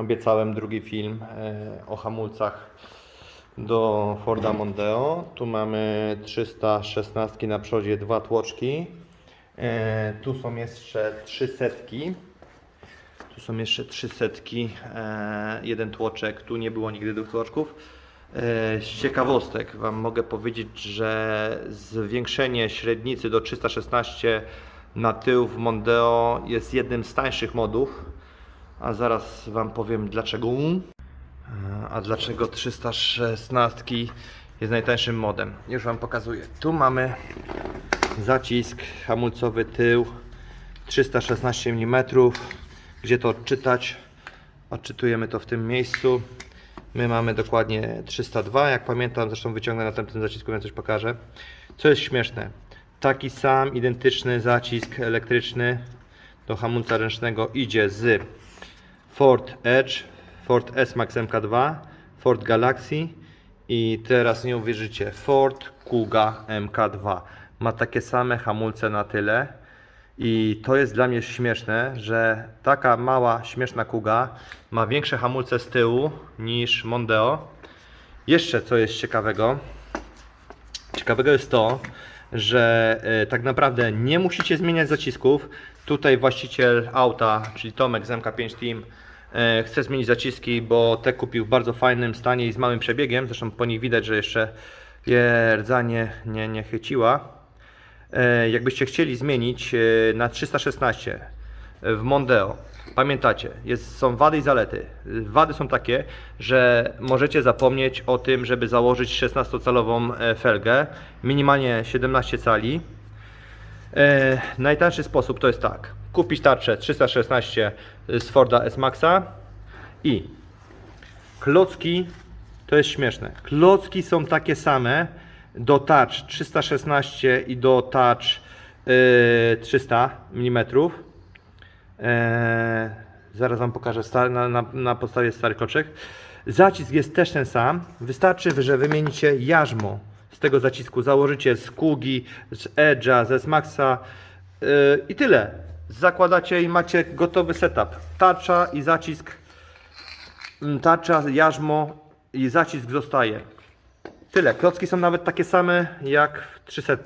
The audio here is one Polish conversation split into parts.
Obiecałem drugi film e, o hamulcach do Forda Mondeo. Tu mamy 316 na przodzie, dwa tłoczki. E, tu są jeszcze trzy setki. Tu są jeszcze trzy setki, e, jeden tłoczek. Tu nie było nigdy dwóch tłoczków. Z ciekawostek Wam mogę powiedzieć, że zwiększenie średnicy do 316 na tył w Mondeo jest jednym z tańszych modów. A zaraz Wam powiem dlaczego. A dlaczego 316 jest najtańszym modem? Już Wam pokazuję. Tu mamy zacisk hamulcowy tył 316 mm. Gdzie to odczytać? Odczytujemy to w tym miejscu. My mamy dokładnie 302, jak pamiętam, zresztą wyciągnę na tamtym zacisku, więc coś pokażę. Co jest śmieszne, taki sam, identyczny zacisk elektryczny do hamulca ręcznego idzie z Ford Edge, Ford S-Max MK2, Ford Galaxy i teraz nie uwierzycie, Ford Kuga MK2. Ma takie same hamulce na tyle. I to jest dla mnie śmieszne, że taka mała, śmieszna Kuga ma większe hamulce z tyłu niż Mondeo. Jeszcze co jest ciekawego, ciekawego jest to, że e, tak naprawdę nie musicie zmieniać zacisków. Tutaj właściciel auta, czyli Tomek z MK5 Team, e, chce zmienić zaciski, bo te kupił w bardzo fajnym stanie i z małym przebiegiem. Zresztą po nich widać, że jeszcze je rdzanie nie, nie chyciła. E, jakbyście chcieli zmienić na 316 w Mondeo, pamiętacie, jest, są wady i zalety. Wady są takie, że możecie zapomnieć o tym, żeby założyć 16-calową e, felgę, minimalnie 17 cali. E, najtańszy sposób to jest tak, kupić tarczę 316 z Forda S-Maxa i klocki to jest śmieszne. Klocki są takie same do touch 316 i do touch yy, 300 mm. Eee, zaraz Wam pokażę na, na, na podstawie starych kloczek. Zacisk jest też ten sam. Wystarczy, że wymienicie jarzmo z tego zacisku. Założycie z Kugi, z Edge'a, ze Smaxa yy, i tyle. Zakładacie i macie gotowy setup. Tarcza i zacisk Mm, tarcza, jarzmo i zacisk zostaje. Tyle. Klocki są nawet takie same jak w 300.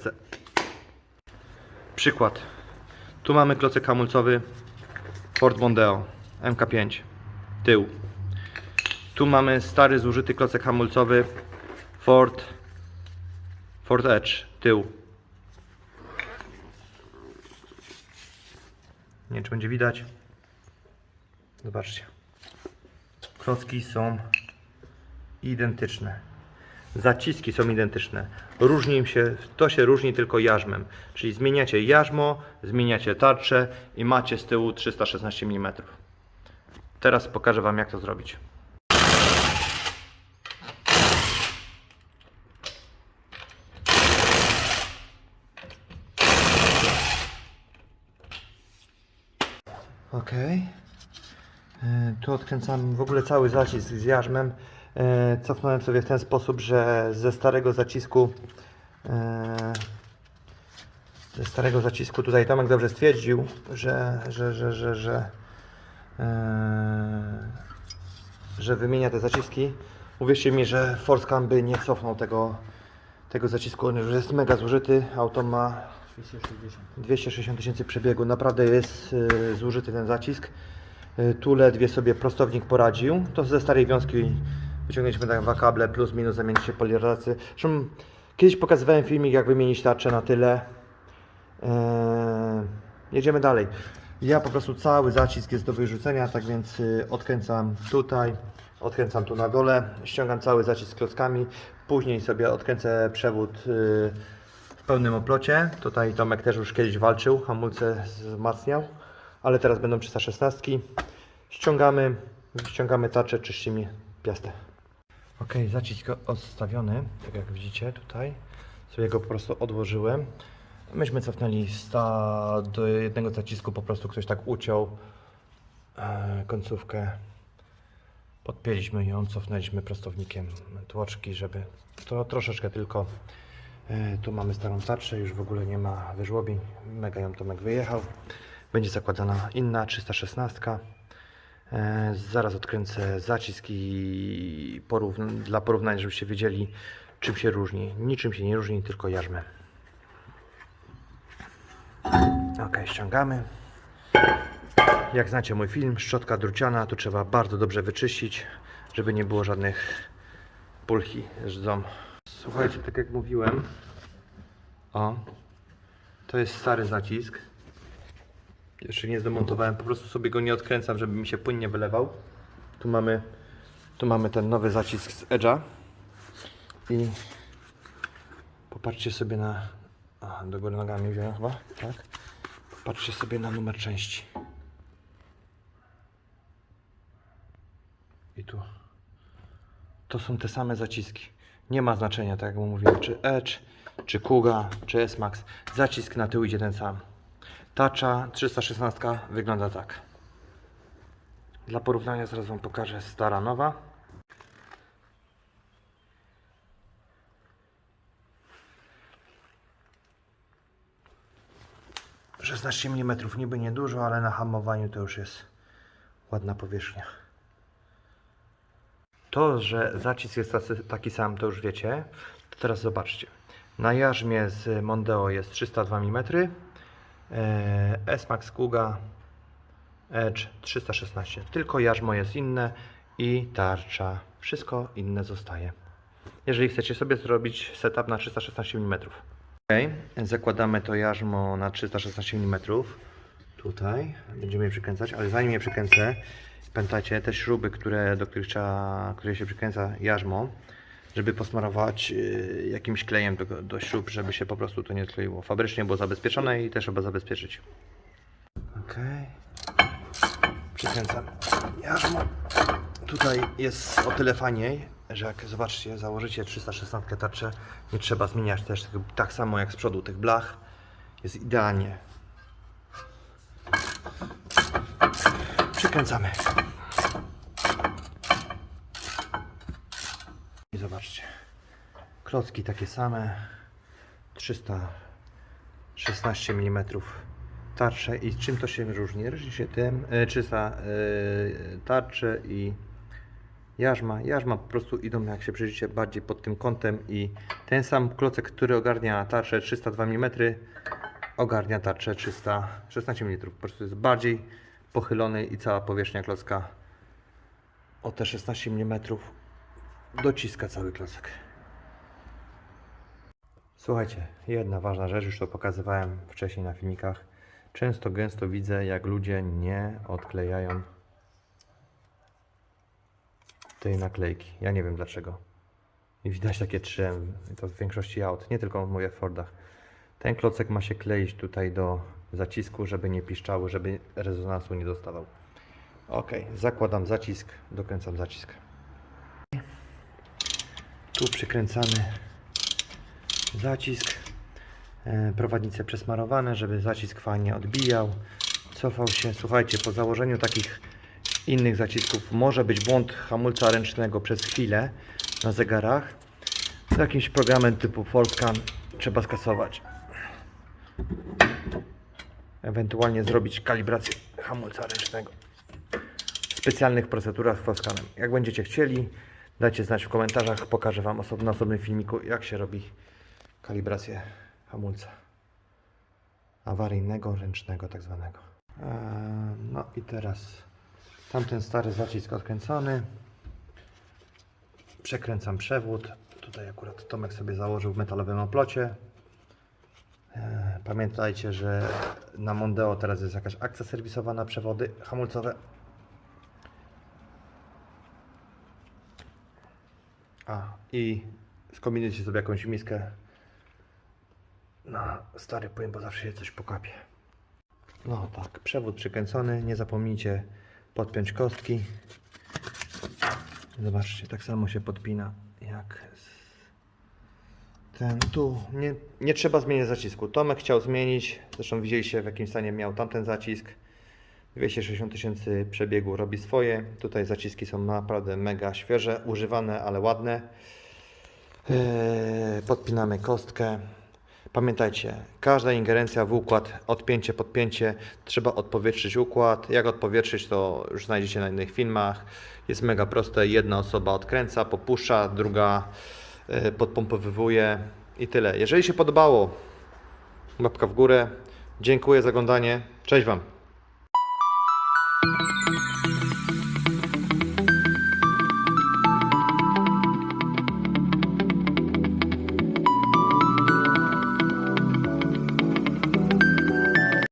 Przykład. Tu mamy klocek hamulcowy Ford Mondeo MK5 tył. Tu mamy stary zużyty klocek hamulcowy Ford Ford Edge tył. Nie wiem czy będzie widać. Zobaczcie. Klocki są identyczne. Zaciski są identyczne. Różni się, to się różni tylko jarzmem. Czyli zmieniacie jarzmo, zmieniacie tarczę i macie z tyłu 316 mm. Teraz pokażę Wam jak to zrobić. Ok. Tu odkręcam w ogóle cały zacisk z jarzmem. E, Cofnąłem sobie w ten sposób, że ze starego zacisku e, ze starego zacisku tutaj Tomek dobrze stwierdził, że, że, że, że, że, e, że wymienia te zaciski. Uwierzcie mi, że Forscam by nie cofnął tego, tego zacisku, on już jest mega zużyty. Auto ma 260. 260 tysięcy przebiegu. Naprawdę jest zużyty ten zacisk. Tu ledwie sobie prostownik poradził. To ze starej wiązki wyciągnęliśmy tam dwa kable plus minus zamienić się polirezacy. Zresztą kiedyś pokazywałem filmik jak wymienić tarczę na tyle. Eee, jedziemy dalej. Ja po prostu cały zacisk jest do wyrzucenia, tak więc y, odkręcam tutaj, odkręcam tu na dole, ściągam cały zacisk klockami, później sobie odkręcę przewód y, w pełnym oplocie. Tutaj Tomek też już kiedyś walczył, hamulce wzmacniał, ale teraz będą 316. Ściągamy, ściągamy tarczę, czyścimy piastę. Ok, zacisk odstawiony, tak jak widzicie tutaj. Sobie go po prostu odłożyłem. Myśmy cofnęli sta do jednego zacisku, po prostu ktoś tak uciął e, końcówkę. Podpięliśmy ją, cofnęliśmy prostownikiem tłoczki, żeby to troszeczkę tylko. E, tu mamy starą tarczę, już w ogóle nie ma wyżłobień. Mega ją Tomek wyjechał. Będzie zakładana inna 316. E, zaraz odkręcę zacisk i porówn- dla porównania, żebyście wiedzieli czym się różni. Niczym się nie różni, tylko jarzmem. Ok, ściągamy. Jak znacie mój film, szczotka druciana, tu trzeba bardzo dobrze wyczyścić, żeby nie było żadnych pulchi rdząb. Słuchajcie, tak jak mówiłem, o, to jest stary zacisk. Jeszcze nie zdemontowałem, po prostu sobie go nie odkręcam, żeby mi się płyn nie wylewał. Tu mamy, tu mamy ten nowy zacisk z Edge'a. I popatrzcie sobie na. A, do góry nogami wziąłem chyba, tak? Popatrzcie sobie na numer części. I tu. To są te same zaciski. Nie ma znaczenia, tak jak mówiłem, czy Edge, czy Kuga, czy S-Max. Zacisk na tył idzie ten sam. Tacza 316 wygląda tak. Dla porównania zaraz Wam pokażę stara, nowa. Szesnaście mm niby niedużo, ale na hamowaniu to już jest ładna powierzchnia. To, że zacisk jest taki sam, to już wiecie. To teraz zobaczcie. Na jarzmie z Mondeo jest 302 mm. E, S-Max Kuga Edge 316. Tylko jarzmo jest inne i tarcza. Wszystko inne zostaje. Jeżeli chcecie sobie zrobić setup na 316 mm. Ok, zakładamy to jarzmo na 316 mm. Tutaj będziemy je przykręcać, ale zanim je przykręcę, pamiętajcie te śruby, które, do których trzeba, które się przykręca jarzmo, żeby posmarować y, jakimś klejem do, do śrub, żeby się po prostu to nie odkleiło. Fabrycznie było zabezpieczone i też trzeba zabezpieczyć. Ok. Przykręcam jarzmo. Tutaj jest o tyle fajniej, że jak zobaczcie, założycie 316 tarczę, nie trzeba zmieniać też tak samo jak z przodu tych blach. Jest idealnie. Przykręcamy. I zobaczcie. Klocki takie same. 316 mm tarcze i czym to się różni? Różni się tym, e, 300 e, tarcze i jarzma. Jarzma po prostu idą, jak się przyjrzycie, bardziej pod tym kątem i ten sam klocek, który ogarnia tarczę 302 mm, ogarnia tarczę 316 mm. Po prostu jest bardziej pochylony i cała powierzchnia klocka o te 16 mm dociska cały klocek. Słuchajcie, jedna ważna rzecz, już to pokazywałem wcześniej na filmikach. Często, gęsto widzę, jak ludzie nie odklejają tej naklejki. Ja nie wiem dlaczego. I widać takie trzy, to w większości aut, nie tylko mówię w Fordach. Ten klocek ma się kleić tutaj do zacisku, żeby nie piszczały, żeby rezonansu nie dostawał. Ok, zakładam zacisk, dokręcam zacisk. Tu przykręcamy zacisk. E, Prowadnice przesmarowane, żeby zacisk fajnie odbijał, cofał się. Słuchajcie, po założeniu takich innych zacisków może być błąd hamulca ręcznego przez chwilę na zegarach. Z jakimś programem typu Forscan trzeba skasować. Ewentualnie zrobić kalibrację hamulca ręcznego. W specjalnych procedurach z. Jak będziecie chcieli, dajcie znać w komentarzach. Pokażę Wam osob na osobnym filmiku, jak się robi kalibrację hamulca awaryjnego, ręcznego tak zwanego. Eee, No i teraz tamten stary zacisk odkręcony. Przekręcam przewód. Tutaj akurat Tomek sobie założył w metalowym oplocie. Eee, Pamiętajcie, że na Mondeo teraz jest jakaś akcja serwisowa na przewody hamulcowe. A i skombinujcie sobie jakąś miskę na stary płyn, bo zawsze się coś pokapie. No tak, przewód przykręcony. Nie zapomnijcie podpiąć kostki. Zobaczcie, tak samo się podpina jak ten tu. Nie, nie trzeba zmieniać zacisku. Tomek chciał zmienić, zresztą widzieliście w jakim stanie miał tamten zacisk. 260 tysięcy przebiegu robi swoje. Tutaj zaciski są naprawdę mega świeże, używane, ale ładne. Eee, Podpinamy kostkę. Pamiętajcie, każda ingerencja w układ, odpięcie, podpięcie, trzeba odpowietrzyć układ. Jak odpowietrzyć, to już znajdziecie na innych filmach. Jest mega proste. Jedna osoba odkręca, popuszcza, druga e, podpompowywuje i tyle. Jeżeli się podobało, łapka w górę. Dziękuję za oglądanie. Cześć Wam.